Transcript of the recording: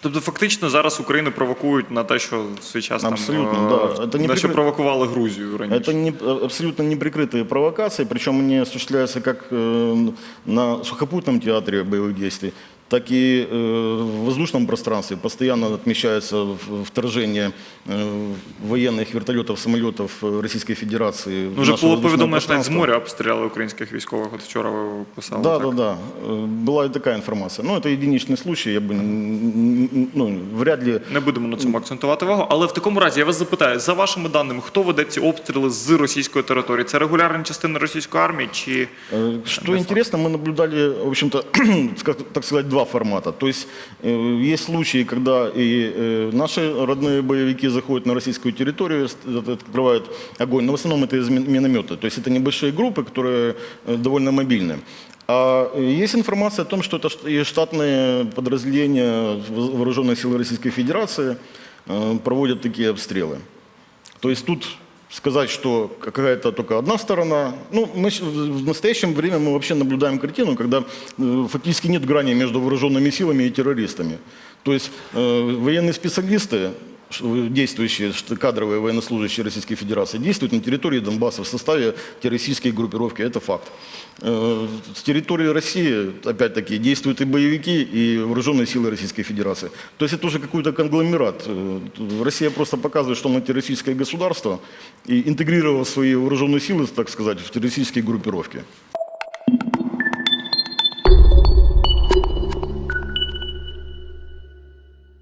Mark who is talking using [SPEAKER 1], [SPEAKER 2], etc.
[SPEAKER 1] Тобто, фактично зараз Україну провокують на те, що в свій час там
[SPEAKER 2] Абсолютно,
[SPEAKER 1] е,
[SPEAKER 2] да. Це не
[SPEAKER 1] на що
[SPEAKER 2] прикри-
[SPEAKER 1] провокували Грузію раніше.
[SPEAKER 2] Это не, абсолютно неприкрытые провокации, причем они осуществляются как э, на сухопутном театре боевых действий, так и э, в воздушном пространстве. Постоянно отмечается в- вторжение э, военных вертолетов, самолетов э, Российской Федерации. в
[SPEAKER 1] Ну, вже
[SPEAKER 2] наше
[SPEAKER 1] було
[SPEAKER 2] воздушное
[SPEAKER 1] повідомлено, що навіть з
[SPEAKER 2] пространство.
[SPEAKER 1] моря обстріляли українських військових. От вчора ви писали.
[SPEAKER 2] Да,
[SPEAKER 1] так.
[SPEAKER 2] да, да. Э, Была и такая информация. Но это единичный случай, я бы н- н- ну, вряд ли
[SPEAKER 1] Не будемо на цьому акцентувати увагу. Але в такому разі я вас запитаю, за вашими даними, хто веде ці обстріли з російської території? Це регулярні частини російської армії чи
[SPEAKER 2] Э, Что интересно, мы наблюдали, в общем-то, как- так сказать, два формата. То есть э, есть случаи, когда и э, наши родные боевики заходят на российскую территорию, с- э, открывают огонь, но в основном это из мин- миномета. То есть это небольшие группы, которые э, довольно мобильные. А э, есть информация о том, что это шт- и штатные подразделения воз- вооруженных сил Российской Федерации э, проводят такие обстрелы. То есть тут сказать, что какая-то только одна сторона. Ну, мы щ- в настоящее время мы вообще наблюдаем картину, когда э, фактически нет грани между вооруженными силами и террористами. То есть э, военные специалисты, ш- действующие ш- кадровые военнослужащие Российской Федерации, действуют на территории Донбасса в составе террористической группировки. Это факт. Э, С территории России, опять-таки, действуют и боевики, и вооруженные силы Российской Федерации. То есть это уже какой-то конгломерат. Э, Россия просто показывает, что она террористическое государство, и интегрировала свои вооруженные силы, так сказать, в террористические группировки.